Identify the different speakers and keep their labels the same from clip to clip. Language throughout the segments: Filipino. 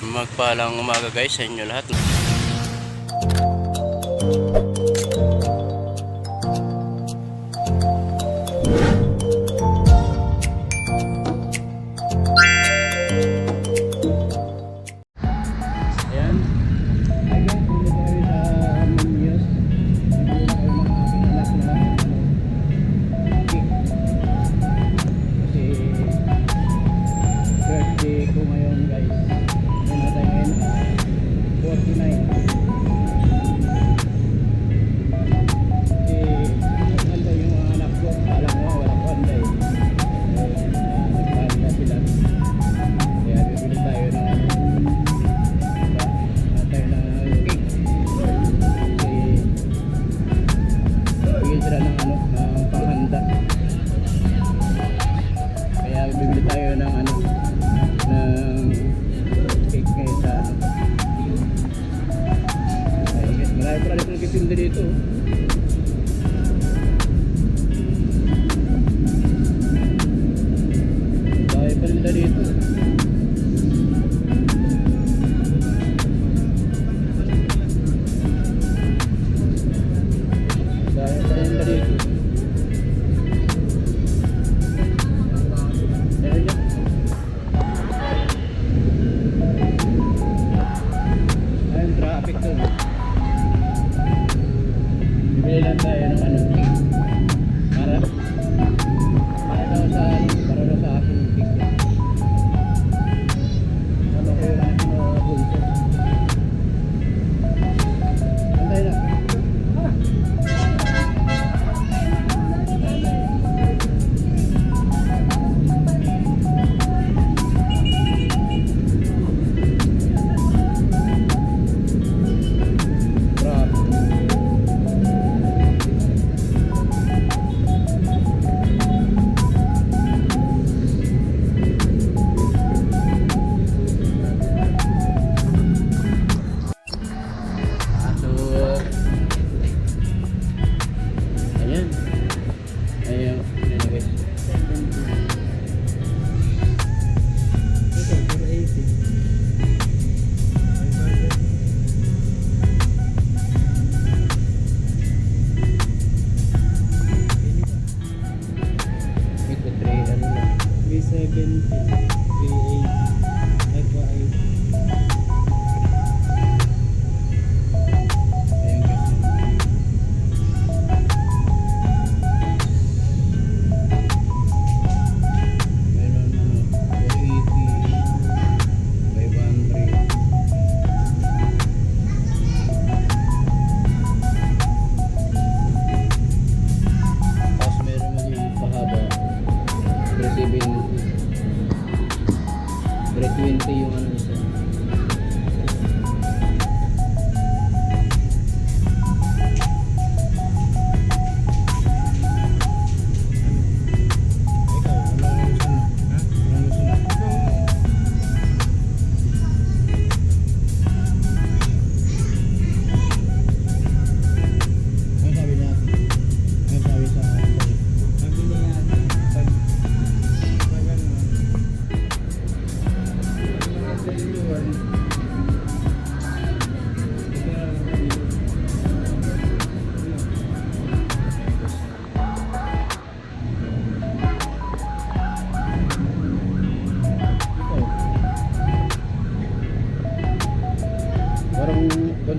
Speaker 1: Magpalang umaga guys sa inyo lahat. Sobrang nagpipinda dito. 320 yung ano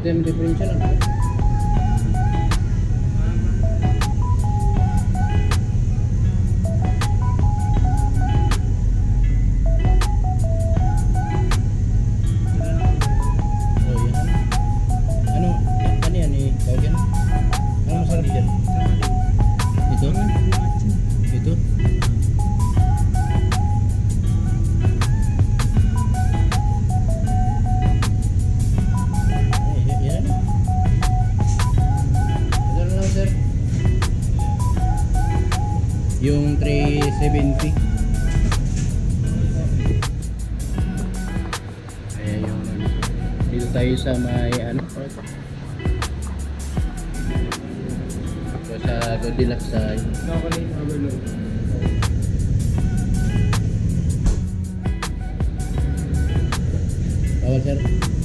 Speaker 1: dem differential analysis. yung 370 ayan yung dito tayo sa may ano. So, sa Goldilocks sa
Speaker 2: Chocolate Overload
Speaker 1: Bawal sir.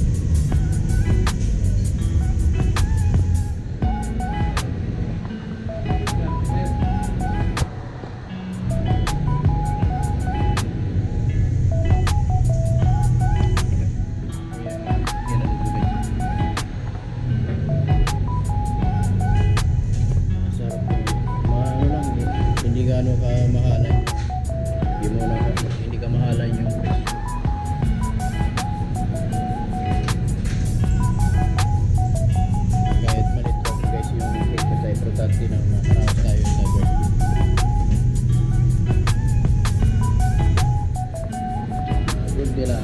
Speaker 1: Gaano ka mahalan. Hindi mo na, hindi ka mahalan yung presyo. Kahit malit lang guys yung ko tayo, importante na makaraos tayo sa birthday. Ah, Good nila.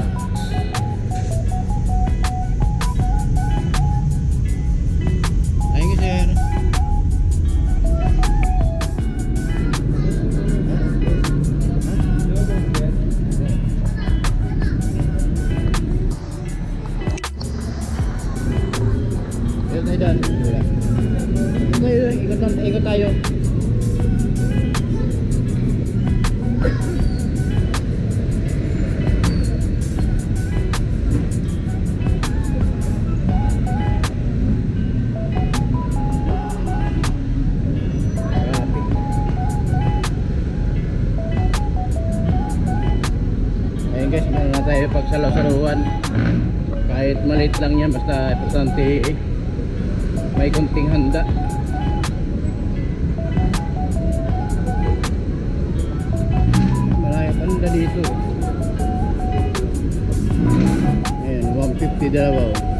Speaker 1: Dyan. Ikot ikot, tayo. Guys, meron na tayo pagsalo-saluhan. Kahit maliit lang yan, basta importante eh, may kunting handa. Malayang handa dito. Ayan, 150 dalawa.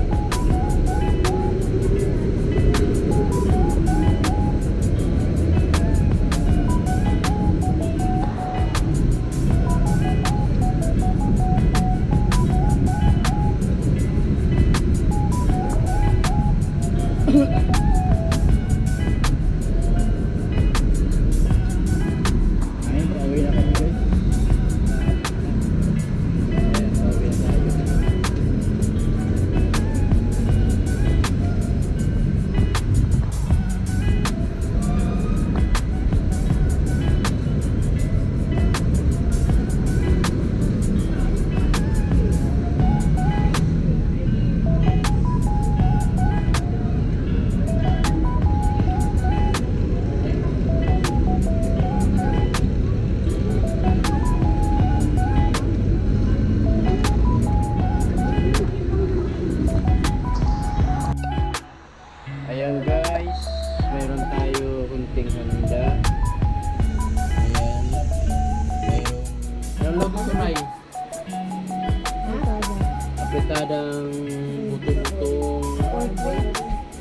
Speaker 1: Kunting handa. Ayan. Mayroong... Ko na Apretadang buto-butong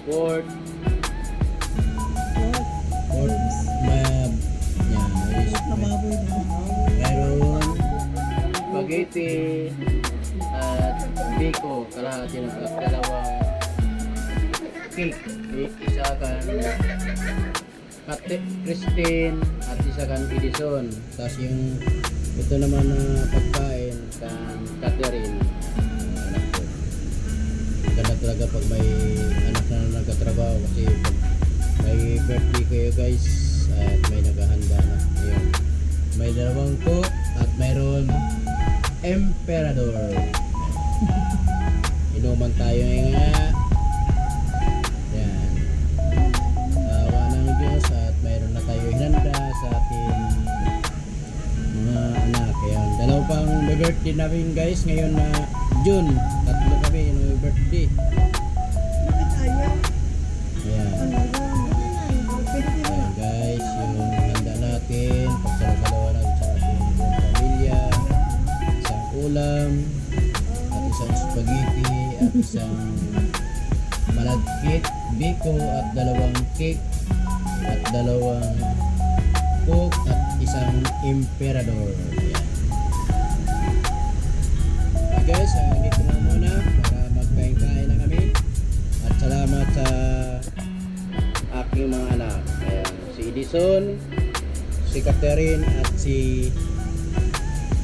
Speaker 1: pork. Pork mab. Yan. Meron spaghetti at biko. Kalahati ng at dalawang cake. I- Isa kan Kate Christine at isa kan Edison. Tapos yung ito naman na pagkain kan Catherine. Ganda talaga pag may anak na nagkatrabaho kasi pag may birthday kayo guys pang may birthday namin guys ngayon na June. Tatlo kami yung may birthday. Ayan. Ayan guys, handa natin, pagsalawa natin sa pamilya, isang ulam, at isang spaghetti, at isang malagkit, biko, at dalawang cake, at dalawang coke, at isang emperador. Guys, hanggang dito na muna para magkain-kain na kami. At salamat sa aking mga anak. Ayan, si Edison, si Catherine at si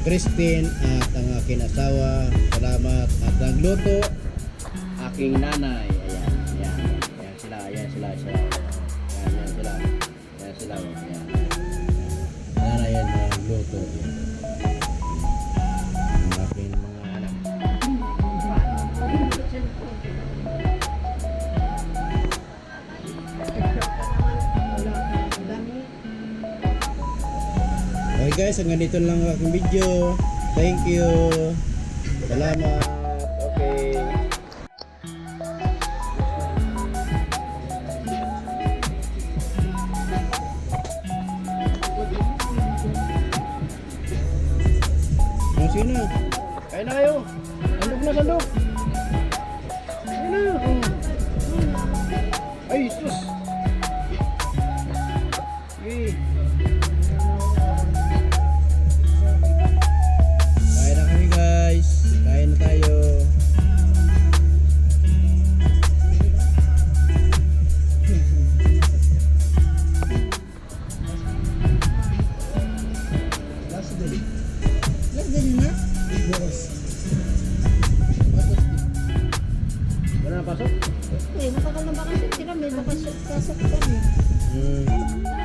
Speaker 1: Christine at ang aking asawa. Salamat at nagluto aking nanay. Ayan, ayan, ayan sila, ayan sila, sila. Ayan, ayan sila. Ayan sila, ayan. Nanay yan nagluto. Ayan. Ang aking mga anak. Guys, hanggang dito lang ang aking video. Thank you. Salamat. Okay. Oh, sino? Kain na kayo. Sandok na, sandok. Kain na. Ay, sus. Na pasok?
Speaker 3: Eh, matagal na bakasyon sila. May bakasyon pasok kami.
Speaker 1: Hmm.